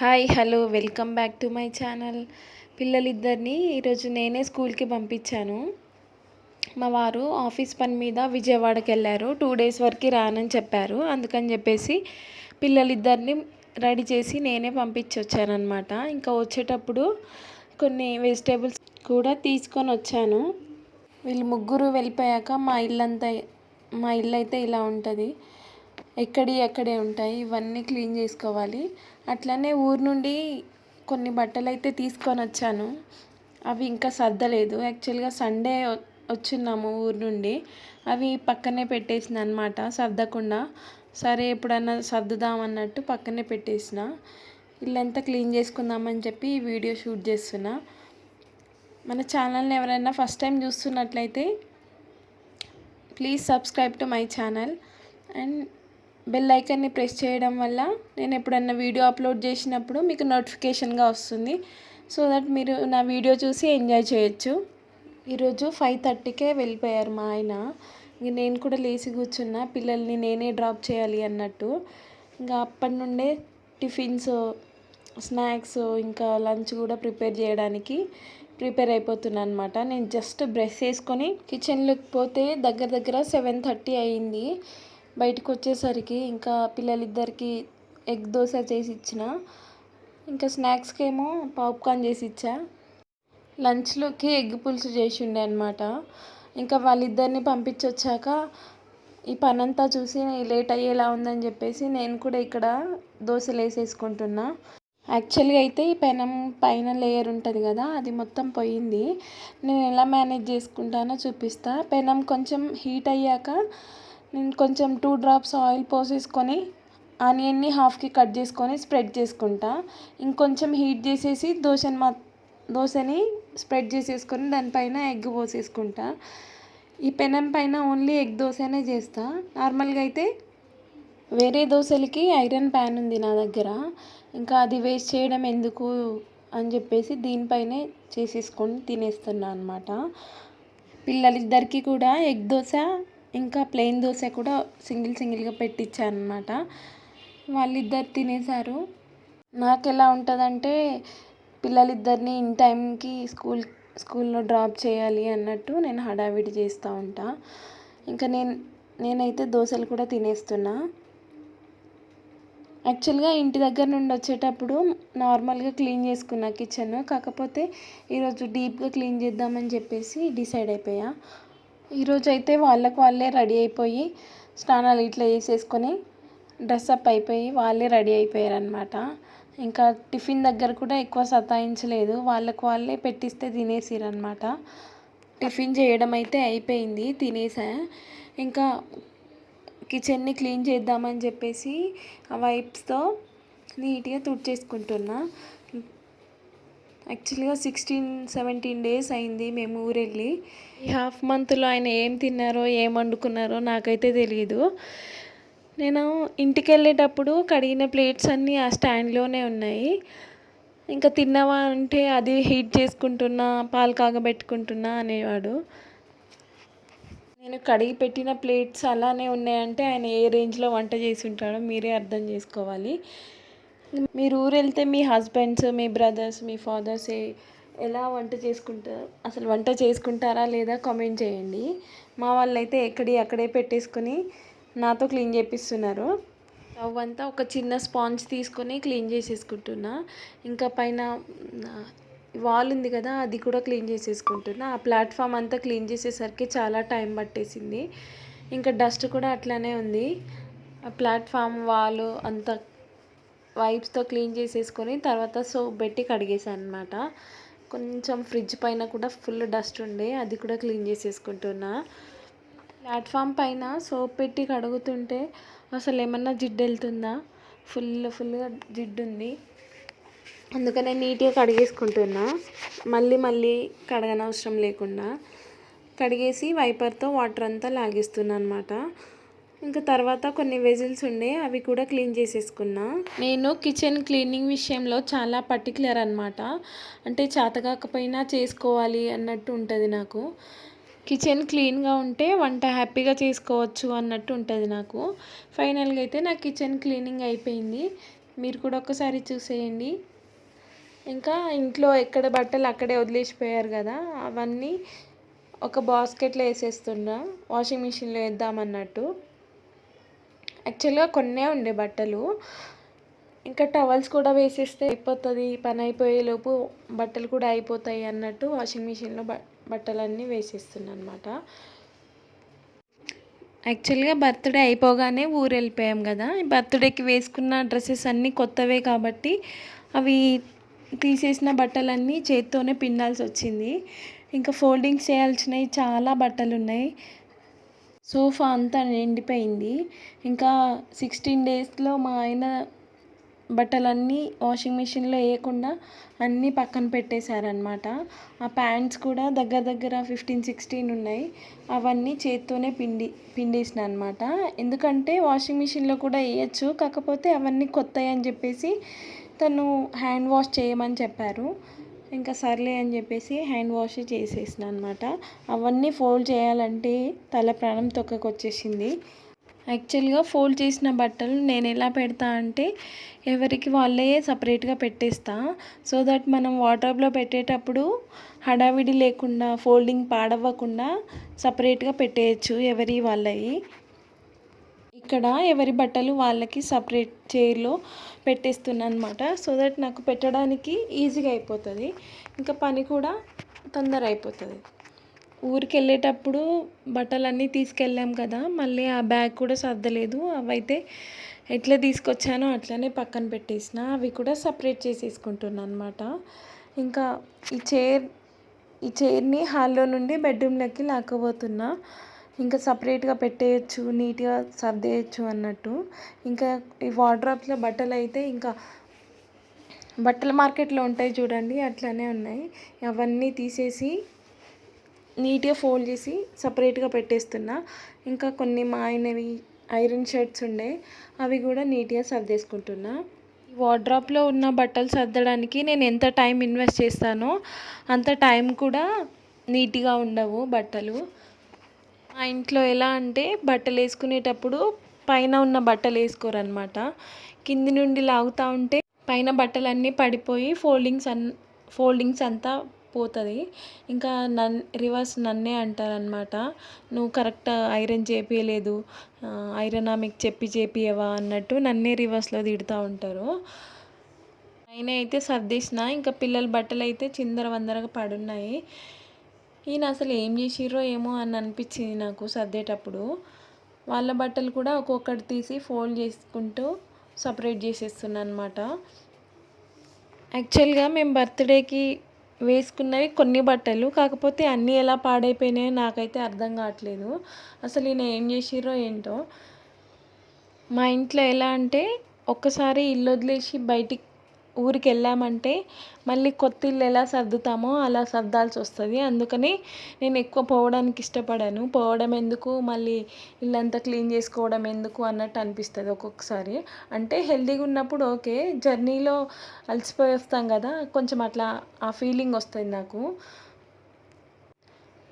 Hi hello welcome back to my channel. పిల్లలిద్దరిని ఈరోజు నేనే స్కూల్కి పంపించాను. మా వారు ఆఫీస్ పని మీద విజయవాడకి వెళ్ళారు. టూ డేస్ వరకు రానని చెప్పారు. అందుకని చెప్పేసి పిల్లలిద్దరిని రెడీ చేసి నేనే పంపించొచ్చానమాట ఇంకా వచ్చేటప్పుడు కొన్ని వెజిటేబుల్స్ కూడా తీసుకొని వచ్చాను. వీళ్ళు ముగ్గురు వెళ్ళిపోయాక మా ఇల్లంతా మా ఇల్లు అయితే ఇలా ఉంటుంది. ఎక్కడి అక్కడే ఉంటాయి ఇవన్నీ క్లీన్ చేసుకోవాలి. అట్లనే ఊరు నుండి కొన్ని బట్టలు అయితే తీసుకొని వచ్చాను. అవి ఇంకా సర్దలేదు. యాక్చువల్గా సండే వచ్చున్నాము ఊరు నుండి. అవి పక్కనే పెట్టేసిన అనమాట సర్దకుండా. సరే ఎప్పుడన్నా సర్దుదాం అన్నట్టు పక్కనే పెట్టేసిన. ఇల్లంతా క్లీన్ చేసుకుందామని చెప్పి ఈ వీడియో షూట్ చేస్తున్నా. మన ఛానల్ని ఎవరైనా ఫస్ట్ టైం చూస్తున్నట్లయితే please subscribe to my channel and bell ఐకన్ని press చేయడం వల్ల నేను ఎప్పుడన్నా వీడియో అప్లోడ్ చేసినప్పుడు మీకు నోటిఫికేషన్గా వస్తుంది. సో దట్ మీరు నా వీడియో చూసి ఎంజాయ్ చేయొచ్చు. ఈరోజు ఫైవ్ థర్టీకే వెళ్ళిపోయారు మా ఆయన. ఇంక నేను కూడా లేచి కూర్చున్నా. పిల్లల్ని నేనే డ్రాప్ చేయాలి అన్నట్టు. ఇంకా అప్పటి నుండే టిఫిన్స్ స్నాక్స్ ఇంకా లంచ్ కూడా ప్రిపేర్ చేయడానికి ప్రిపేర్ అయిపోతున్నా అనమాట నేను జస్ట్ బ్రష్ చేసుకొని కిచెన్లోకి పోతే దగ్గర దగ్గర సెవెన్ థర్టీ అయింది. బయటకు వచ్చేసరికి ఇంకా పిల్లలిద్దరికి ఎగ్ దోశ చేసి ఇచ్చిన ఇంకా స్నాక్స్కి ఏమో పాప్కార్న్ చేసి ఇచ్చా లంచ్లోకి ఎగ్ పులుసు చేసి ఉండే అనమాట ఇంకా వాళ్ళిద్దరిని పంపించొచ్చాక ఈ పనంతా చూసి లేట్ అయ్యేలా ఉందని చెప్పేసి నేను కూడా ఇక్కడ దోశలు వేసేసుకుంటున్నా. యాక్చువల్గా అయితే ఈ పెనం పైన లేయర్ ఉంటుంది కదా అది మొత్తం పోయింది. నేను ఎలా మేనేజ్ చేసుకుంటానో చూపిస్తా. పెనం కొంచెం హీట్ అయ్యాక నేను కొంచెం టూ డ్రాప్స్ ఆయిల్ పోసేసుకొని ఆనియన్ని హాఫ్కి కట్ చేసుకొని స్ప్రెడ్ చేసుకుంటా. ఇంకొంచెం హీట్ చేసేసి దోశని మా దోశని స్ప్రెడ్ చేసేసుకొని దానిపైన ఎగ్ పోసేసుకుంటా. ఈ పెనం పైన ఓన్లీ ఎగ్ దోశనే చేస్తా. నార్మల్గా అయితే వేరే దోశలకి ఐరన్ ప్యాన్ ఉంది నా దగ్గర. ఇంకా అది వేస్ట్ చేయడం ఎందుకు అని చెప్పేసి దీనిపైనే చేసేసుకొని తినేస్తున్నా అనమాట పిల్లలిద్దరికీ కూడా ఎగ్ దోశ ఇంకా ప్లెయిన్ దోశ కూడా సింగిల్ సింగిల్గా పెట్టించాను అనమాట వాళ్ళిద్దరు తినేశారు. నాకు ఎలా ఉంటుందంటే పిల్లలిద్దరిని ఇన్ టైంకి స్కూల్ స్కూల్లో డ్రాప్ చేయాలి అన్నట్టు నేను హడావిడి చేస్తూ ఉంటా. ఇంకా నేను నేనైతే దోశలు కూడా తినేస్తున్నా. యాక్చువల్గా ఇంటి దగ్గర నుండి వచ్చేటప్పుడు నార్మల్గా క్లీన్ చేసుకున్నా కిచెన్. కాకపోతే ఈరోజు డీప్గా క్లీన్ చేద్దామని చెప్పేసి డిసైడ్ అయిపోయా. ఈరోజు అయితే వాళ్ళకు వాళ్ళే రెడీ అయిపోయి స్నానాలు ఇట్లా వేసేసుకొని డ్రెస్అప్ అయిపోయి వాళ్ళే రెడీ అయిపోయారనమాట ఇంకా టిఫిన్ దగ్గర కూడా ఎక్కువ సతాయించలేదు. వాళ్ళకు వాళ్ళే పెట్టిస్తే తినేసిరనమాట టిఫిన్ చేయడం అయితే అయిపోయింది తినేసా. ఇంకా కిచెన్ని క్లీన్ చేద్దామని చెప్పేసి ఆ వైప్స్తో నీట్గా తుడిచేసుకుంటున్నా. యాక్చువల్గా సిక్స్టీన్ సెవెంటీన్ డేస్ అయింది మేము ఊరెళ్ళి. ఈ హాఫ్ మంత్లో ఆయన ఏం తిన్నారో ఏం వండుకున్నారో నాకైతే తెలియదు నేను ఇంటికి వెళ్ళేటప్పుడు కడిగిన ప్లేట్స్ అన్నీ ఆ స్టాండ్లోనే ఉన్నాయి. ఇంకా తిన్నావా అంటే అది హీట్ చేసుకుంటున్నా పాలు కాగబెట్టుకుంటున్నా అనేవాడు. నేను కడిగి పెట్టిన ప్లేట్స్ అలానే ఉన్నాయంటే ఆయన ఏ రేంజ్లో వంట చేసి ఉంటాడో మీరే అర్థం చేసుకోవాలి. మీరు ఊరు వెళ్తే మీ హస్బెండ్స్ మీ బ్రదర్స్ మీ ఫాదర్స్ ఎలా వంట చేసుకుంటారు అసలు వంట చేసుకుంటారా లేదా కామెంట్ చేయండి. మా వాళ్ళు అయితే ఎక్కడి అక్కడే పెట్టేసుకొని నాతో క్లీన్ చేపిస్తున్నారు. స్టవ్ అంతా ఒక చిన్న స్పాంజ్ తీసుకొని క్లీన్ చేసేసుకుంటున్నా. ఇంకా పైన వాల్ ఉంది కదా అది కూడా క్లీన్ చేసేసుకుంటున్నా. ఆ ప్లాట్ఫామ్ అంతా క్లీన్ చేసేసరికి చాలా టైం పట్టేసింది. ఇంకా డస్ట్ కూడా అట్లానే ఉంది. ఆ ప్లాట్ఫామ్ వాల్ అంతా వైప్స్తో క్లీన్ చేసేసుకొని తర్వాత సోప్ పెట్టి కడిగేసాను అనమాట కొంచెం ఫ్రిడ్జ్ పైన కూడా ఫుల్ డస్ట్ ఉండే అది కూడా క్లీన్ చేసేసుకుంటున్నా. ప్లాట్ఫామ్ పైన సోప్ పెట్టి కడుగుతుంటే అసలు ఏమన్నా జిడ్డు వెళ్తుందా? ఫుల్ ఫుల్గా జిడ్డు ఉంది. అందుకనే నీట్గా కడిగేసుకుంటున్నా. మళ్ళీ మళ్ళీ కడగనవసరం లేకుండా. కడిగేసి వైపర్తో వాటర్ అంతా లాగిస్తున్నా అనమాట ఇంకా తర్వాత కొన్ని వెజిల్స్ ఉండే అవి కూడా క్లీన్ చేసేసుకున్నా. నేను కిచెన్ క్లీనింగ్ విషయంలో చాలా పర్టికులర్ అనమాట అంటే చేతగాకపోయినా చేసుకోవాలి అన్నట్టు ఉంటుంది నాకు. కిచెన్ క్లీన్గా ఉంటే వంట హ్యాపీగా చేసుకోవచ్చు అన్నట్టు ఉంటుంది నాకు. ఫైనల్గా అయితే నా కిచెన్ క్లీనింగ్ అయిపోయింది. మీరు కూడా ఒకసారి చూసేయండి. ఇంకా ఇంట్లో ఎక్కడ బట్టలు అక్కడే వదిలేసిపోయారు కదా అవన్నీ ఒక బాస్కెట్లో వేసేస్తున్నా. వాషింగ్ మిషన్లో వేద్దామన్నట్టు. యాక్చువల్గా కొన్నే ఉండే బట్టలు. ఇంకా టవల్స్ కూడా వేసేస్తే అయిపోతుంది పని అయిపోయేలోపు బట్టలు కూడా అయిపోతాయి అన్నట్టు వాషింగ్ మిషన్లో బ బట్టలన్నీ వేసేస్తున్నాను అనమాట యాక్చువల్గా బర్త్డే అయిపోగానే ఊరు వెళ్ళిపోయాం కదా. బర్త్డేకి వేసుకున్న డ్రెస్సెస్ అన్నీ కొత్తవే కాబట్టి అవి తీసేసిన బట్టలన్నీ చేత్తోనే పిండాల్సి వచ్చింది ఇంకా ఫోల్డింగ్స్ చేయాల్సినవి చాలా బట్టలు ఉన్నాయి సోఫా అంతా నిండిపోయింది. ఇంకా సిక్స్టీన్ డేస్లో మా ఆయన బట్టలన్నీ వాషింగ్ మిషన్లో వేయకుండా అన్నీ పక్కన పెట్టేశారనమాట ఆ ప్యాంట్స్ కూడా దగ్గర దగ్గర ఫిఫ్టీన్ సిక్స్టీన్ ఉన్నాయి. అవన్నీ చేత్తోనే పిండి పిండేసిన అనమాట ఎందుకంటే వాషింగ్ మిషన్లో కూడా వేయచ్చు. కాకపోతే అవన్నీ కొత్తవి అని చెప్పేసి తను హ్యాండ్ వాష్ చేయమని చెప్పారు. ఇంకా సర్లే అని చెప్పేసి హ్యాండ్ వాష్ చేసేసిన అనమాట అవన్నీ ఫోల్డ్ చేయాలంటే తల ప్రాణం తొక్కకొచ్చేసింది. యాక్చువల్గా ఫోల్డ్ చేసిన బట్టలు నేను ఎలా పెడతా అంటే ఎవరికి వాళ్ళే సపరేట్గా పెట్టేస్తా. సో దట్ మనం వాటర్లో పెట్టేటప్పుడు హడావిడి లేకుండా ఫోల్డింగ్ పాడవ్వకుండా సపరేట్గా పెట్టేయచ్చు ఎవరి వాళ్ళవి. ఇక్కడ ఎవరి బట్టలు వాళ్ళకి సపరేట్ చైర్లో పెట్టేస్తున్నాను అనమాట సో దట్ నాకు పెట్టడానికి ఈజీగా అయిపోతుంది. ఇంకా పని కూడా తొందర అయిపోతుంది. ఊరికి వెళ్ళేటప్పుడు బట్టలన్నీ తీసుకెళ్ళాం కదా మళ్ళీ ఆ బ్యాగ్ కూడా సర్దలేదు. అవైతే ఎట్లా తీసుకొచ్చానో అట్లనే పక్కన పెట్టేసిన. అవి కూడా సపరేట్ చేసేసుకుంటున్నాను అనమాట ఇంకా ఈ చైర్ ఈ చైర్ని హాల్లో నుండి బెడ్రూమ్లోకి లాక్కబోతున్నా ఇంకా సపరేట్గా పెట్టేయచ్చు నీట్గా సర్దేయచ్చు అన్నట్టు. ఇంకా ఈ వార్డ్రాప్లో బట్టలు అయితే ఇంకా బట్టల మార్కెట్లో ఉంటాయి చూడండి అట్లనే ఉన్నాయి. అవన్నీ తీసేసి నీట్గా ఫోల్డ్ చేసి సపరేట్గా పెట్టేస్తున్నా. ఇంకా కొన్ని మా ఆయనవి ఐరన్ షర్ట్స్ ఉండే అవి కూడా నీట్గా సర్దేసుకుంటున్నా. వార్డ్రాప్లో ఉన్న బట్టలు సర్దడానికి నేను ఎంత టైం ఇన్వెస్ట్ చేస్తానో అంత టైం కూడా నీట్గా ఉండవు బట్టలు. మా ఇంట్లో ఎలా అంటే బట్టలు వేసుకునేటప్పుడు పైన ఉన్న బట్టలు వేసుకోరనమాట కింది నుండి లాగుతూ ఉంటే పైన బట్టలన్నీ పడిపోయి ఫోల్డింగ్స్ అన్ ఫోల్డింగ్స్ అంతా పోతుంది. ఇంకా నన్ రివర్స్ నన్నే అంటారనమాట నువ్వు కరెక్ట్ ఐరన్ చేపియలేదు. ఐరన్ ఆమెకు చెప్పి చేపియవా అన్నట్టు నన్నే రివర్స్లో తిడుతూ ఉంటారు. అయినా అయితే సర్దేసిన ఇంకా పిల్లల బట్టలు అయితే చిందర వందరగా పడున్నాయి. ఈయన అసలు ఏం చేసిర్రో ఏమో అని అనిపించింది నాకు సర్దేటప్పుడు. వాళ్ళ బట్టలు కూడా ఒక్కొక్కటి తీసి ఫోల్డ్ చేసుకుంటూ సపరేట్ చేసేస్తున్నా అనమాట యాక్చువల్గా మేము బర్త్డేకి వేసుకున్నవి కొన్ని బట్టలు కాకపోతే అన్నీ ఎలా పాడైపోయినాయో నాకైతే అర్థం కావట్లేదు. అసలు ఈయన ఏం చేసిర్రో ఏంటో. మా ఇంట్లో ఎలా అంటే ఒక్కసారి ఇల్లు వదిలేసి బయటికి ఊరికి వెళ్ళామంటే మళ్ళీ కొత్త ఇల్లు ఎలా సర్దుతామో అలా సర్దాల్సి వస్తుంది. అందుకని నేను ఎక్కువ పోవడానికి ఇష్టపడాను. పోవడం ఎందుకు? మళ్ళీ ఇల్లంతా క్లీన్ చేసుకోవడం ఎందుకు? అన్నట్టు అనిపిస్తుంది ఒక్కొక్కసారి. అంటే హెల్తీగా ఉన్నప్పుడు ఓకే జర్నీలో అలసిపోయి వస్తాం కదా కొంచెం అట్లా ఆ ఫీలింగ్ వస్తుంది నాకు.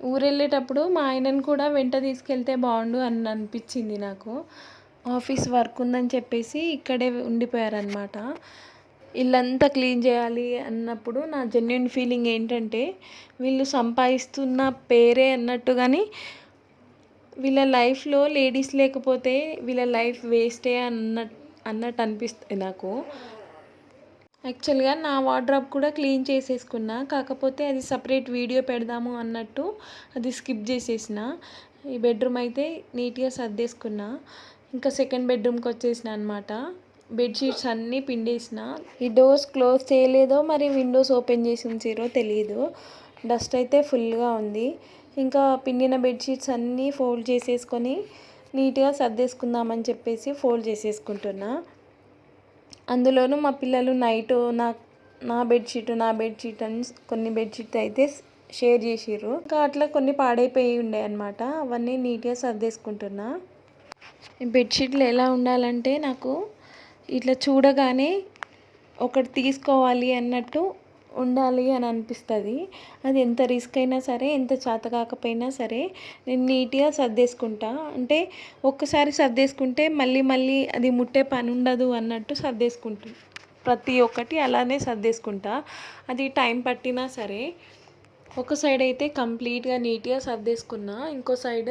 ఊరు వెళ్ళేటప్పుడు మా ఆయనను కూడా వెంట తీసుకెళ్తే బాగుండు అని అనిపించింది నాకు. ఆఫీస్ వర్క్ ఉందని చెప్పేసి ఇక్కడే ఉండిపోయారనమాట ఇల్లంతా క్లీన్ చేయాలి అన్నప్పుడు నా జెన్యున్ ఫీలింగ్ ఏంటంటే వీళ్ళు సంపాదిస్తున్న పేరే అన్నట్టు కానీ వీళ్ళ లైఫ్లో లేడీస్ లేకపోతే వీళ్ళ లైఫ్ వేస్టే అన్న అన్నట్టు అనిపిస్తుంది నాకు. యాక్చువల్గా నా వార్డ్రాప్ కూడా క్లీన్ చేసేసుకున్నా కాకపోతే అది సపరేట్ వీడియో పెడదాము అన్నట్టు అది స్కిప్ చేసేసిన. ఈ బెడ్రూమ్ అయితే నీట్గా సర్దేసుకున్నా. ఇంకా సెకండ్ బెడ్రూమ్కి వచ్చేసిన అనమాట బెడ్షీట్స్ అన్నీ పిండేసిన ఈ డోర్స్ క్లోజ్ చేయలేదో మరి విండోస్ ఓపెన్ చేసి ఉంచారో తెలియదు డస్ట్ అయితే ఫుల్గా ఉంది. ఇంకా పిండిన బెడ్షీట్స్ అన్నీ ఫోల్డ్ చేసేసుకొని నీట్గా సర్దేసుకుందామని చెప్పేసి ఫోల్డ్ చేసేసుకుంటున్నా. అందులోనూ మా పిల్లలు నైట్ నా నా బెడ్షీట్ నా బెడ్షీట్ అని కొన్ని బెడ్షీట్ అయితే షేర్ చేసిర్రు. ఇంకా అట్లా కొన్ని పాడైపోయి ఉండే అనమాట అవన్నీ నీట్గా సర్దేసుకుంటున్నా. బెడ్షీట్లు ఎలా ఉండాలంటే నాకు ఇట్లా చూడగానే ఒకటి తీసుకోవాలి అన్నట్టు ఉండాలి అని అనిపిస్తుంది. అది ఎంత రిస్క్ అయినా సరే ఎంత చేత కాకపోయినా సరే నేను నీట్గా సర్దేసుకుంటా. అంటే ఒక్కసారి సర్దేసుకుంటే మళ్ళీ మళ్ళీ అది ముట్టే పని ఉండదు అన్నట్టు సర్దేసుకుంటా. ప్రతి ఒక్కటి అలానే సర్దేసుకుంటా. అది టైం పట్టినా సరే ఒక సైడ్ అయితే కంప్లీట్గా నీట్గా సర్దేసుకున్నా ఇంకో సైడ్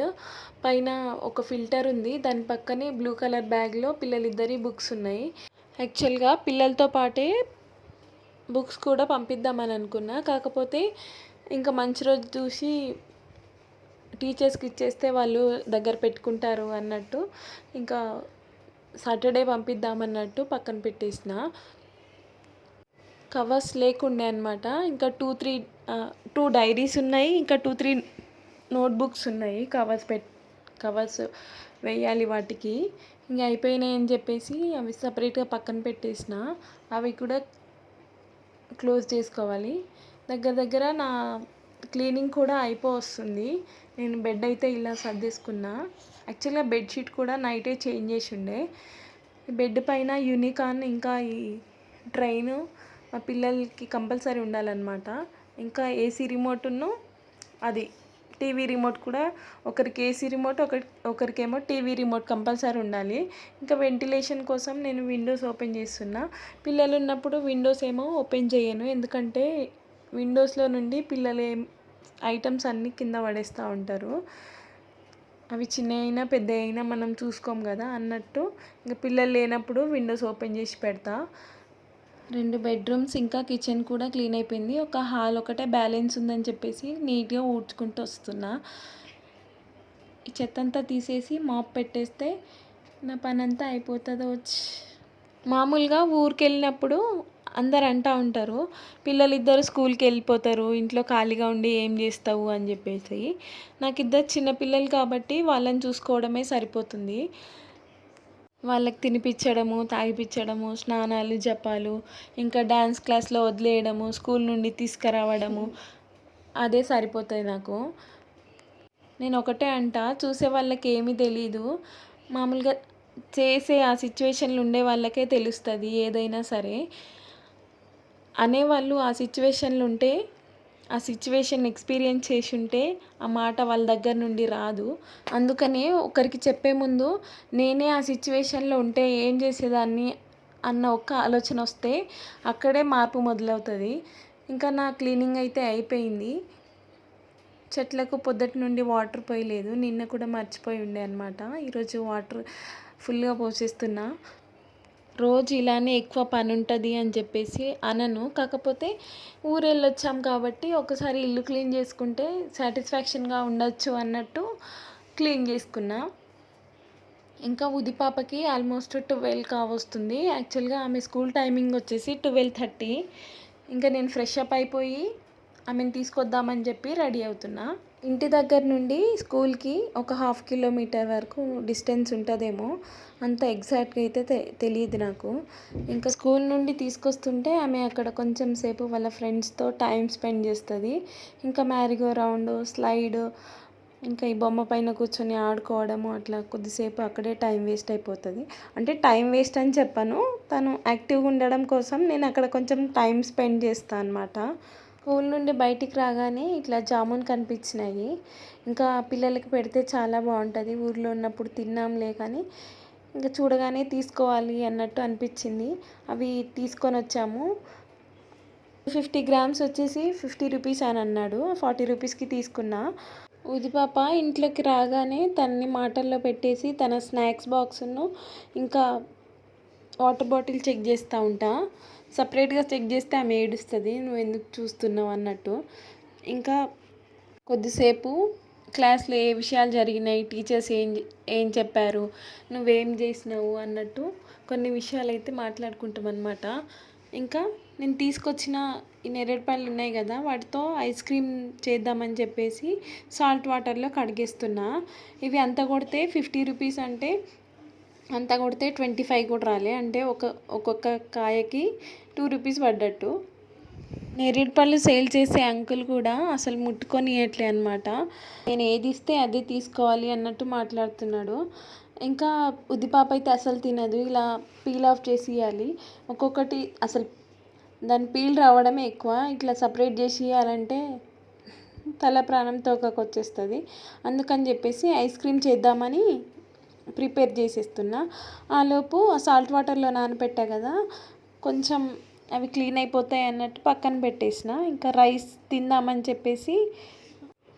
పైన ఒక ఫిల్టర్ ఉంది. దాని పక్కనే బ్లూ కలర్ బ్యాగ్లో పిల్లలిద్దరి బుక్స్ ఉన్నాయి. యాక్చువల్గా పిల్లలతో పాటే బుక్స్ కూడా పంపిద్దామని అనుకున్నా. కాకపోతే ఇంకా మంచి రోజు చూసి టీచర్స్కి ఇచ్చేస్తే వాళ్ళు దగ్గర పెట్టుకుంటారు అన్నట్టు ఇంకా సాటర్డే పంపిద్దామన్నట్టు పక్కన పెట్టేసిన. కవర్స్ లేకుండే అనమాట ఇంకా టూ త్రీ టూ డైరీస్ ఉన్నాయి. ఇంకా టూ త్రీ నోట్బుక్స్ ఉన్నాయి. కవర్స్ పెట్ కవర్స్ వేయాలి వాటికి. ఇంక అయిపోయినాయి అని చెప్పేసి అవి సపరేట్గా పక్కన పెట్టేసిన. అవి కూడా క్లోజ్ చేసుకోవాలి. దగ్గర దగ్గర నా క్లీనింగ్ కూడా అయిపో వస్తుంది నేను బెడ్ అయితే ఇలా సర్దేసుకున్నా. యాక్చువల్గా బెడ్షీట్ కూడా నైటే చేంజ్ చేసి ఉండే బెడ్ పైన యూనికాన్ ఇంకా ఈ ట్రైను మా పిల్లలకి కంపల్సరీ ఉండాలన్నమాట. ఇంకా ఏసీ రిమోట్ను అది టీవీ రిమోట్ కూడా ఒకరికి ఏసీ రిమోట్ ఒకరి ఒకరికేమో టీవీ రిమోట్ కంపల్సరీ ఉండాలి. ఇంకా వెంటిలేషన్ కోసం నేను విండోస్ ఓపెన్ చేస్తున్నా. పిల్లలు ఉన్నప్పుడు విండోస్ ఏమో ఓపెన్ చేయను. ఎందుకంటే విండోస్లో నుండి పిల్లలు ఏం ఐటమ్స్ అన్నీ కింద పడేస్తూ ఉంటారు. అవి చిన్న అయినా పెద్ద అయినా మనం చూసుకోం కదా అన్నట్టు. ఇంకా పిల్లలు లేనప్పుడు విండోస్ ఓపెన్ చేసి పెడతా. రెండు బెడ్రూమ్స్ ఇంకా కిచెన్ కూడా క్లీన్ అయిపోయింది. ఒక హాల్ ఒకటే బ్యాలెన్స్ ఉందని చెప్పేసి నీట్గా ఊడ్చుకుంటూ వస్తున్నా. ఈ చెత్త అంతా తీసేసి మాప్ పెట్టేస్తే నా పని అంతా అయిపోతుంది వచ్చి మామూలుగా ఊరికి వెళ్ళినప్పుడు అందరు అంటూ ఉంటారు పిల్లలు ఇద్దరు స్కూల్కి వెళ్ళిపోతారు ఇంట్లో ఖాళీగా ఉండి ఏం చేస్తావు అని చెప్పేసి. నాకు ఇద్దరు చిన్నపిల్లలు కాబట్టి వాళ్ళని చూసుకోవడమే సరిపోతుంది. వాళ్ళకి తినిపించడము తాగిపించడము స్నానాలు జపాలు ఇంకా డ్యాన్స్ క్లాస్లో వదిలేయడము స్కూల్ నుండి తీసుకురావడము అదే సరిపోతుంది నాకు. నేను ఒకటే అంట చూసే వాళ్ళకి ఏమీ తెలీదు. మామూలుగా చేసే ఆ సిచ్యువేషన్లు ఉండే వాళ్ళకే తెలుస్తుంది ఏదైనా సరే. అనేవాళ్ళు ఆ సిచ్యువేషన్లు ఉంటే ఆ సిచ్యువేషన్ ఎక్స్పీరియన్స్ చేసి ఉంటే ఆ మాట వాళ్ళ దగ్గర నుండి రాదు. అందుకనే ఒకరికి చెప్పే ముందు నేనే ఆ సిచ్యువేషన్లో ఉంటే ఏం చేసేదాన్ని అన్న ఒక్క ఆలోచన వస్తే అక్కడే మార్పు మొదలవుతుంది. ఇంకా నా క్లీనింగ్ అయితే అయిపోయింది. చెట్లకు పొద్దుటి నుండి వాటర్ పోయలేదు. నిన్న కూడా మర్చిపోయి ఉండే అనమాట ఈరోజు వాటర్ ఫుల్గా పోసేస్తున్నా. రోజు ఇలానే ఎక్కువ పని ఉంటుంది అని చెప్పేసి అనను. కాకపోతే ఊరు వెళ్ళొచ్చాం కాబట్టి ఒకసారి ఇల్లు క్లీన్ చేసుకుంటే సాటిస్ఫాక్షన్గా ఉండొచ్చు అన్నట్టు క్లీన్ చేసుకున్నా. ఇంకా ఉది పాపకి ఆల్మోస్ట్ ట్వెల్వ్ కావస్తుంది. యాక్చువల్గా ఆమె స్కూల్ టైమింగ్ వచ్చేసి ట్వెల్వ్ థర్టీ. ఇంకా నేను ఫ్రెష్ అప్ అయిపోయి ఆమెను తీసుకొద్దామని చెప్పి రెడీ అవుతున్నా. ఇంటి దగ్గర నుండి స్కూల్కి ఒక హాఫ్ కిలోమీటర్ వరకు డిస్టెన్స్ ఉంటుందేమో అంత ఎగ్జాక్ట్గా అయితే తె తెలియదు నాకు. ఇంకా స్కూల్ నుండి తీసుకొస్తుంటే ఆమె అక్కడ కొంచెం సేపు వాళ్ళ ఫ్రెండ్స్తో టైం స్పెండ్ చేస్తుంది. ఇంకా మ్యారిగో రౌండ్ స్లైడ్ ఇంకా ఈ బొమ్మ పైన కూర్చొని ఆడుకోవడము అట్లా కొద్దిసేపు అక్కడే టైం వేస్ట్ అయిపోతుంది. అంటే టైం వేస్ట్ అని చెప్పను. తను యాక్టివ్గా ఉండడం కోసం నేను అక్కడ కొంచెం టైం స్పెండ్ చేస్తాను అనమాట స్కూల్ నుండి బయటికి రాగానే ఇట్లా జామున్ కనిపించినాయి. ఇంకా పిల్లలకి పెడితే చాలా బాగుంటుంది. ఊర్లో ఉన్నప్పుడు తిన్నాంలే కానీ ఇంకా చూడగానే తీసుకోవాలి అన్నట్టు అనిపించింది. అవి తీసుకొని వచ్చాము. ఫిఫ్టీ గ్రామ్స్ వచ్చేసి ఫిఫ్టీ రూపీస్ అని అన్నాడు. ఫార్టీ రూపీస్కి తీసుకున్నా. ఉదిపాప ఇంట్లోకి రాగానే తనని మాటల్లో పెట్టేసి తన స్నాక్స్ బాక్స్ను ఇంకా వాటర్ బాటిల్ చెక్ చేస్తూ ఉంటా. సపరేట్గా చెక్ చేస్తే ఆమె ఏడుస్తుంది. నువ్వు ఎందుకు చూస్తున్నావు? అన్నట్టు. ఇంకా కొద్దిసేపు క్లాస్లో ఏ విషయాలు జరిగినాయి టీచర్స్ ఏం ఏం చెప్పారు నువ్వేం చేసినావు? అన్నట్టు కొన్ని విషయాలు అయితే మాట్లాడుకుంటాం అనమాట ఇంకా నేను తీసుకొచ్చిన ఈ నెరేడుపళ్ళు ఉన్నాయి కదా వాటితో ఐస్ క్రీమ్ చేద్దామని చెప్పేసి సాల్ట్ వాటర్లో కడిగేస్తున్నా. ఇవి అంత కొడితే ఫిఫ్టీ రూపీస్ అంటే అంతా కొడితే ట్వంటీ ఫైవ్ కూడా రాలే. అంటే ఒక ఒక్కొక్క కాయకి టూ రూపీస్ పడ్డట్టు. నేరేడు పళ్ళు సేల్ చేసే అంకుల్ కూడా అసలు ముట్టుకొని ఇవ్వట్లే అనమాట నేను ఏది ఇస్తే అదే తీసుకోవాలి అన్నట్టు మాట్లాడుతున్నాడు. ఇంకా ఉద్దిపాప అయితే అసలు తినదు. ఇలా పీల్ ఆఫ్ చేసి ఇవ్వాలి ఒక్కొక్కటి అసలు దాని పీల్ రావడమే ఎక్కువ. ఇట్లా సపరేట్ చేసి ఇవ్వాలంటే తల ప్రాణం తోకకొచ్చేస్తుంది. అందుకని చెప్పేసి ఐస్ క్రీమ్ చేద్దామని ప్రిపేర్ చేసేస్తున్నా. ఆలోపు ఆ సాల్ట్ వాటర్లో నానబెట్టా కదా కొంచెం అవి క్లీన్ అయిపోతాయి అన్నట్టు పక్కన పెట్టేసిన. ఇంకా రైస్ తిందామని చెప్పేసి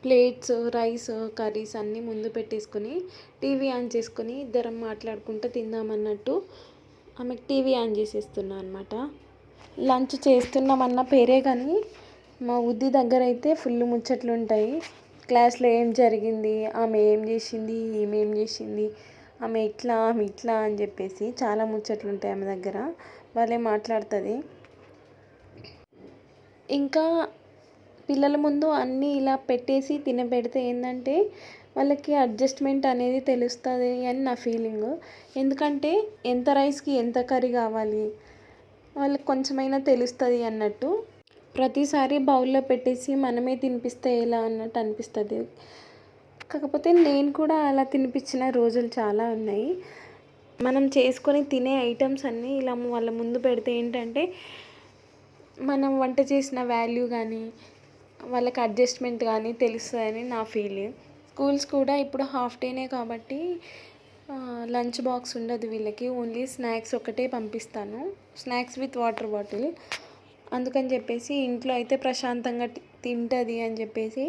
ప్లేట్స్ రైస్ కర్రీస్ అన్నీ ముందు పెట్టేసుకొని టీవీ ఆన్ చేసుకొని ఇద్దరం మాట్లాడుకుంటూ తిందామన్నట్టు ఆమెకు టీవీ ఆన్ చేసేస్తున్నా అనమాట లంచ్ చేస్తున్నామన్న పేరే కానీ మా ఉద్ది దగ్గర అయితే ఫుల్ ముచ్చట్లు ఉంటాయి క్లాస్లో ఏం జరిగింది ఆమె ఏం చేసింది ఈమె ఏం చేసింది ఆమె ఇట్లా ఆమె ఇట్లా అని చెప్పేసి చాలా ముచ్చట్లు ఉంటాయి ఆమె దగ్గర. భలే మాట్లాడుతుంది. ఇంకా పిల్లల ముందు అన్నీ ఇలా పెట్టేసి తినబెడితే ఏంటంటే వాళ్ళకి అడ్జస్ట్మెంట్ అనేది తెలుస్తుంది అని నా ఫీలింగ్. ఎందుకంటే ఎంత రైస్కి ఎంత కర్రీ కావాలి వాళ్ళకి కొంచెమైనా తెలుస్తుంది అన్నట్టు. ప్రతిసారి బౌల్లో పెట్టేసి మనమే తినిపిస్తే ఎలా అన్నట్టు అనిపిస్తుంది. కాకపోతే నేను కూడా అలా తినిపించిన రోజులు చాలా ఉన్నాయి. మనం చేసుకొని తినే ఐటమ్స్ అన్నీ ఇలా వాళ్ళ ముందు పెడితే ఏంటంటే మనం వంట చేసిన వాల్యూ కానీ వాళ్ళకి అడ్జస్ట్మెంట్ కానీ తెలుస్తుందని నా ఫీలింగ్. స్కూల్స్ కూడా ఇప్పుడు హాఫ్ డేనే కాబట్టి లంచ్ బాక్స్ ఉండదు వీళ్ళకి. ఓన్లీ స్నాక్స్ ఒకటే పంపిస్తాను. Snacks with water bottle. అందుకని చెప్పేసి ఇంట్లో అయితే ప్రశాంతంగా తింటుంది అని చెప్పేసి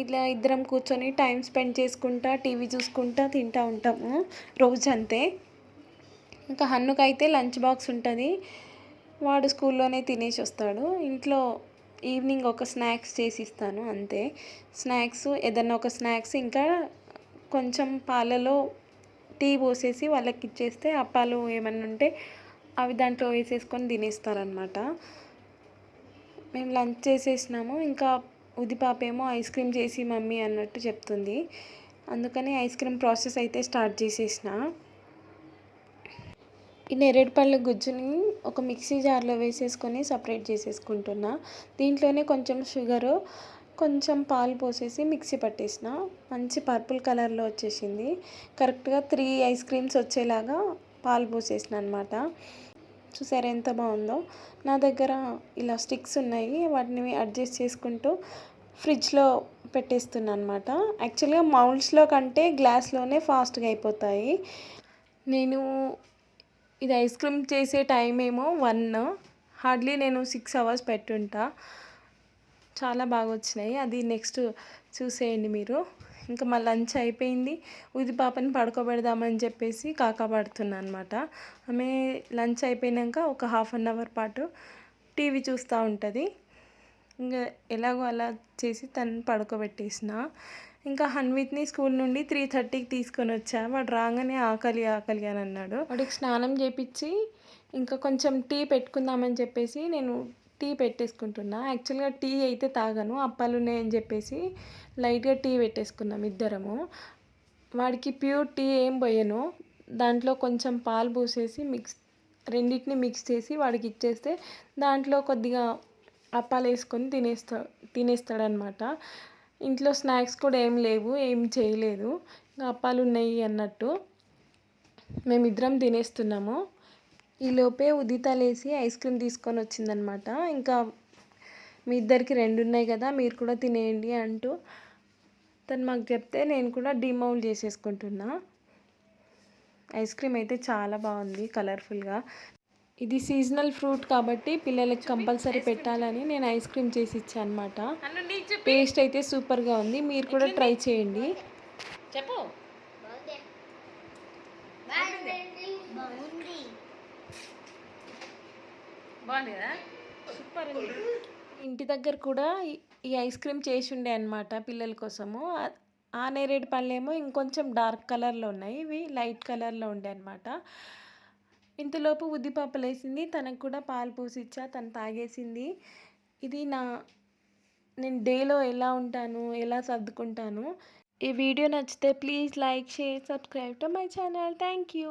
ఇట్లా ఇద్దరం కూర్చొని టైం స్పెండ్ చేసుకుంటా టీవీ చూసుకుంటా తింటూ ఉంటాము రోజంతే. ఇంకా హన్నుకైతే లంచ్ బాక్స్ ఉంటుంది. వాడు స్కూల్లోనే తినేసి వస్తాడు. ఇంట్లో ఈవినింగ్ ఒక స్నాక్స్ చేసి ఇస్తాను అంతే. స్నాక్స్ ఏదన్నా ఒక స్నాక్స్ ఇంకా కొంచెం పాలలో టీ పోసేసి వాళ్ళకి ఇచ్చేస్తే అప్పాలు ఏమన్నా ఉంటే అవి దాంట్లో వేసేసుకొని తినేస్తారనమాట మేము లంచ్ చేసేసినాము. ఇంకా ఉదిపాప ఐస్ క్రీమ్ చేసి మమ్మీ అన్నట్టు చెప్తుంది. అందుకని ఐస్ క్రీమ్ ప్రాసెస్ అయితే స్టార్ట్ చేసేసిన. ఈ నేరేడుపళ్ళ గుజ్జుని ఒక మిక్సీ జార్లో వేసేసుకొని సపరేట్ చేసేసుకుంటున్నా. దీంట్లోనే కొంచెం షుగరు కొంచెం పాలు పోసేసి మిక్సీ పట్టేసిన. మంచి పర్పుల్ కలర్లో వచ్చేసింది. కరెక్ట్గా త్రీ ఐస్ క్రీమ్స్ వచ్చేలాగా పాలు పోసేసిన అనమాట చూసారా ఎంత బాగుందో. నా దగ్గర ఇలా స్టిక్స్ ఉన్నాయి. వాటిని అడ్జస్ట్ చేసుకుంటూ ఫ్రిడ్జ్లో పెట్టేస్తున్నాను అనమాట యాక్చువల్గా మౌల్డ్స్లో కంటే గ్లాస్లోనే ఫాస్ట్గా అయిపోతాయి. నేను ఇది ఐస్ క్రీమ్ చేసే టైం ఏమో వన్ హార్డ్లీ నేను సిక్స్ అవర్స్ పెట్టుంటా. చాలా బాగా వచ్చినాయి అది నెక్స్ట్ చూసేయండి మీరు. ఇంకా మా లంచ్ అయిపోయింది. ఉది పాపని పడుకోబెడదామని చెప్పేసి కాకా పడుతున్నా అనమాట ఆమె లంచ్ అయిపోయాక ఒక హాఫ్ అన్ అవర్ పాటు టీవీ చూస్తూ ఉంటుంది. ఇంకా ఎలాగో అలా చేసి తను పడుకోబెట్టేసిన. ఇంకా హన్విత్ని స్కూల్ నుండి త్రీ థర్టీకి తీసుకొని వచ్చా. వాడు రాగానే ఆకలి ఆకలి అని అన్నాడు. వాడికి స్నానం చేపించి ఇంకా కొంచెం టీ పెట్టుకుందామని చెప్పేసి నేను టీ పెట్టేసుకుంటున్నా. యాక్చువల్గా టీ అయితే తాగను అప్పాలు ఉన్నాయని చెప్పేసి లైట్గా టీ పెట్టేసుకున్నాం ఇద్దరము. వాడికి ప్యూర్ టీ ఏం పోయాను. దాంట్లో కొంచెం పాలు పోసేసి మిక్స్ రెండింటిని మిక్స్ చేసి వాడికి ఇచ్చేస్తే దాంట్లో కొద్దిగా అప్పాలు వేసుకొని తినేస్తా తినేస్తాడనమాట ఇంట్లో స్నాక్స్ కూడా ఏం లేవు ఏం చేయలేదు. అప్పాలు ఉన్నాయి అన్నట్టు మేమిద్దరం తినేస్తున్నాము. ఈలోపే ఉదితలేసి ఐస్ క్రీమ్ తీసుకొని వచ్చిందనమాట ఇంకా మీ ఇద్దరికి రెండు ఉన్నాయి కదా మీరు కూడా తినేయండి అంటూ తను మాకు చెప్తే నేను కూడా డిమౌల్ చేసేసుకుంటున్నా. ఐస్ క్రీమ్ అయితే చాలా బాగుంది కలర్ఫుల్గా. ఇది సీజనల్ ఫ్రూట్ కాబట్టి పిల్లలకి కంపల్సరీ పెట్టాలని నేను ఐస్ క్రీమ్ చేసి ఇచ్చాను అనమాట టేస్ట్ అయితే సూపర్గా ఉంది. మీరు కూడా ట్రై చేయండి. చెప్పు. సూపర్ ఇంటి దగ్గర కూడా ఈ- ఐస్ క్రీమ్ చేసి ఉండే అనమాట పిల్లల కోసము. ఆ- ఆ నేరేడు పళ్ళేమో ఇంకొంచెం డార్క్ కలర్లో ఉన్నాయి. ఇవి లైట్ కలర్లో ఉండే అనమాట ఇంతలోపు ఉద్దిపప్పులేసింది తనకు కూడా పాలు పోసిచ్చా తను తాగేసింది. ఇది నా నేను డేలో ఎలా ఉంటాను ఎలా సర్దుకుంటాను? ఈ వీడియో నచ్చితే please like share subscribe to my channel. Thank you.